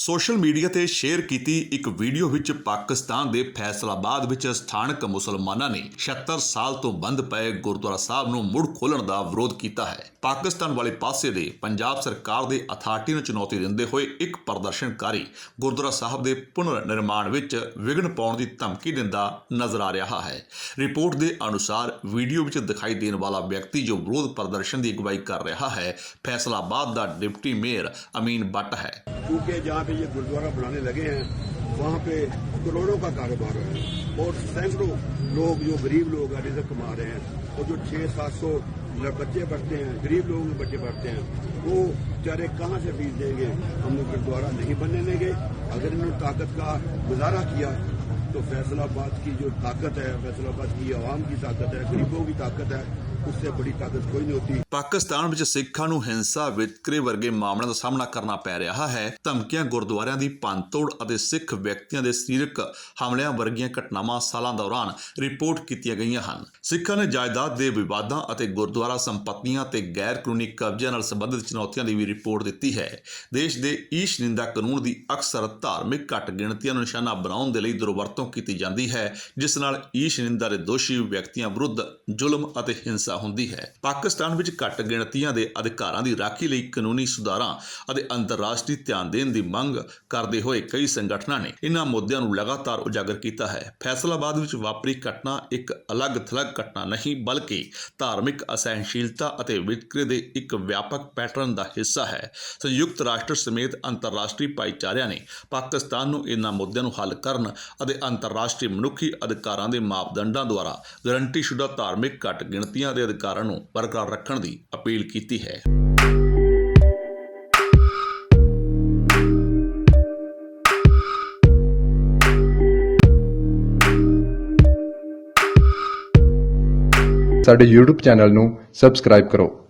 Social media ਤੇ share ਕੀਤੀ ਇੱਕ ਵੀਡੀਓ ਵਿੱਚ ਪਾਕਿਸਤਾਨ ਦੇ ਫੈਸਲਾਬਾਦ ਵਿੱਚ ਸਥਾਨਕ ਮੁਸਲਮਾਨਾਂ ਨੇ 76 ਸਾਲ ਤੋਂ ਬੰਦ ਪਏ ਗੁਰਦੁਆਰਾ ਸਾਹਿਬ ਨੂੰ ਮੁੜ ਖੋਲਣ ਦਾ ਵਿਰੋਧ ਕੀਤਾ ਹੈ। ਪਾਕਿਸਤਾਨ ਵਾਲੇ ਪਾਸੇ ਦੇ ਪੰਜਾਬ ਸਰਕਾਰ ਦੇ ਅਥਾਰਟੀ ਨੂੰ ਚੁਣੌਤੀ ਦਿੰਦੇ ਹੋਏ ਇੱਕ ਪ੍ਰਦਰਸ਼ਨਕਾਰੀ ਗੁਰਦੁਆਰਾ ਸਾਹਿਬ ਦੇ ਪੁਨਰ ਨਿਰਮਾਣ ਵਿੱਚ ਵਿਘਨ ਪਾਉਣ ਦੀ ਧਮਕੀ ਦਿੰਦਾ ਨਜ਼ਰ ਆ ਰਿਹਾ ਹੈ। ਰਿਪੋਰਟ ਦੇ ਅਨੁਸਾਰ ਵੀਡੀਓ ਵਿੱਚ ਦਿਖਾਈ ਦੇਣ ਵਾਲਾ ਵਿਅਕਤੀ ਜੋ ਵਿਰੋਧ ਪ੍ਰਦਰਸ਼ਨ ਦੀ ਅਗਵਾਈ ਕਰ ਰਿਹਾ ਹੈ, ਫੈਸਲਾਬਾਦ ਦਾ ਡਿਪਟੀ ਮੇਅਰ ਅਮੀਨ ਬੱਟ ਹੈ। ਕਿਉਂਕਿ ਜਾ पे ये गुरुद्वारा बनाने लगे हैं, वहाँ पे करोड़ों का कारोबार है और सैकड़ों लोग, जो गरीब लोग हैं रिजक कमा रहे हैं, और जो छः सात सौ बच्चे पढ़ते हैं, गरीब लोगों के बच्चे पढ़ते हैं, वो बेचारे कहाँ से फ़ीस देंगे? हम लोग गुरुद्वारा नहीं बनने देंगे। अगर इन्होंने ताकत का मुजाहरा किया तो फैसलाबाद की जो ताकत है, फैसलाबाद की आवाम की ताकत है, गरीबों की ताकत है उससे बड़ी ताकत कोई नहीं होती ਪਾਕਿਸਤਾਨ ਵਿੱਚ ਸਿੱਖਾਂ ਨੂੰ ਹਿੰਸਾ ਵਿਤਕਰੇ ਵਰਗੇ ਮਾਮਲਿਆਂ ਦਾ ਸਾਹਮਣਾ ਕਰਨਾ ਪੈ ਰਿਹਾ ਹੈ ਧਮਕੀਆਂ ਗੁਰਦੁਆਰਿਆਂ ਦੀ ਭੰਨਤੋੜ ਅਤੇ ਸਿੱਖ ਵਿਅਕਤੀਆਂ ਦੇ ਸਰੀਰਕ ਹਮਲਿਆਂ ਵਰਗੀਆਂ ਘਟਨਾਵਾਂ ਸਾਲਾਂ ਦੌਰਾਨ ਰਿਪੋਰਟ ਕੀਤੀਆਂ ਗਈਆਂ ਹਨ ਸਿੱਖਾਂ ਨੇ ਜਾਇਦਾਦ ਦੇ ਵਿਵਾਦਾਂ ਅਤੇ ਗੁਰਦੁਆਰਾ ਸੰਪਤੀਆਂ ਤੇ ਗੈਰ ਕਾਨੂੰਨੀ ਕਬਜ਼ਿਆਂ ਨਾਲ ਸੰਬੰਧਿਤ ਚੁਣੌਤੀਆਂ ਦੀ ਵੀ ਰਿਪੋਰਟ ਦਿੱਤੀ ਹੈ ਦੇਸ਼ ਦੇ ਈਸ਼ ਨਿੰਦਾ ਕਾਨੂੰਨ ਦੀ ਅਕਸਰ ਧਾਰਮਿਕ ਘੱਟ ਗਿਣਤੀਆਂ ਨੂੰ ਨਿਸ਼ਾਨਾ ਬਣਾਉਣ ਦੇ ਲਈ ਦੁਰਵਰਤੋਂ ਕੀਤੀ ਜਾਂਦੀ ਹੈ ਜਿਸ ਨਾਲ ਈਸ਼ ਨਿੰਦਾ ਦੇ ਦੋਸ਼ੀ ਵਿਅਕਤੀਆਂ ਵਿਰੁੱਧ ਜ਼ੁਲਮ ਅਤੇ ਹਿੰਸਾ ਹੁੰਦੀ ਹੈ। ਪਾਕਿਸਤਾਨ ਵਿੱਚ ਘੱਟ ਗਿਣਤੀਆਂ ਦੇ ਅਧਿਕਾਰਾਂ ਦੀ ਰਾਖੀ ਲਈ ਕਾਨੂੰਨੀ ਸੁਧਾਰਾਂ ਅਤੇ ਅੰਤਰਰਾਸ਼ਟਰੀ ਧਿਆਨ ਦੇਣ ਦੀ ਮੰਗ ਕਰਦੇ ਹੋਏ ਕਈ ਸੰਗਠਨਾਂ ਨੇ ਇਹਨਾਂ ਮੁੱਦਿਆਂ ਨੂੰ ਲਗਾਤਾਰ ਉਜਾਗਰ ਕੀਤਾ ਹੈ। ਫੈਸਲਾਬਾਦ ਵਿੱਚ ਵਾਪਰੀ ਘਟਨਾ ਇੱਕ ਅਲੱਗ-ਥਲੱਗ ਘਟਨਾ ਨਹੀਂ, ਬਲਕਿ ਧਾਰਮਿਕ ਅਸਹਿਣਸ਼ੀਲਤਾ ਅਤੇ ਵਿਤਕਰੇ ਦੇ ਇੱਕ ਵਿਆਪਕ ਪੈਟਰਨ ਦਾ ਹਿੱਸਾ ਹੈ। ਸੰਯੁਕਤ ਰਾਸ਼ਟਰ ਸਮੇਤ ਅੰਤਰਰਾਸ਼ਟਰੀ ਭਾਈਚਾਰਿਆਂ ਨੇ ਪਾਕਿਸਤਾਨ ਨੂੰ ਇਹਨਾਂ ਮੁੱਦਿਆਂ ਨੂੰ ਹੱਲ ਕਰਨ ਅਤੇ ਅੰਤਰਰਾਸ਼ਟਰੀ ਮਨੁੱਖੀ ਅਧਿਕਾਰਾਂ ਦੇ ਮਾਪਦੰਡਾਂ ਦੁਆਰਾ ਗਰੰਟੀਸ਼ੁਦਾ ਧਾਰਮਿਕ ਘੱਟ ਗਿਣਤੀਆਂ ਦੇ ਅਧਿਕਾਰਾਂ ਨੂੰ ਬਰਕਰਾਰ ਰੱਖਣ ਦੀ ਅਪੀਲ ਕੀਤੀ ਹੈ। ਸਾਡੇ YouTube ਚੈਨਲ ਨੂੰ ਸਬਸਕ੍ਰਾਈਬ ਕਰੋ।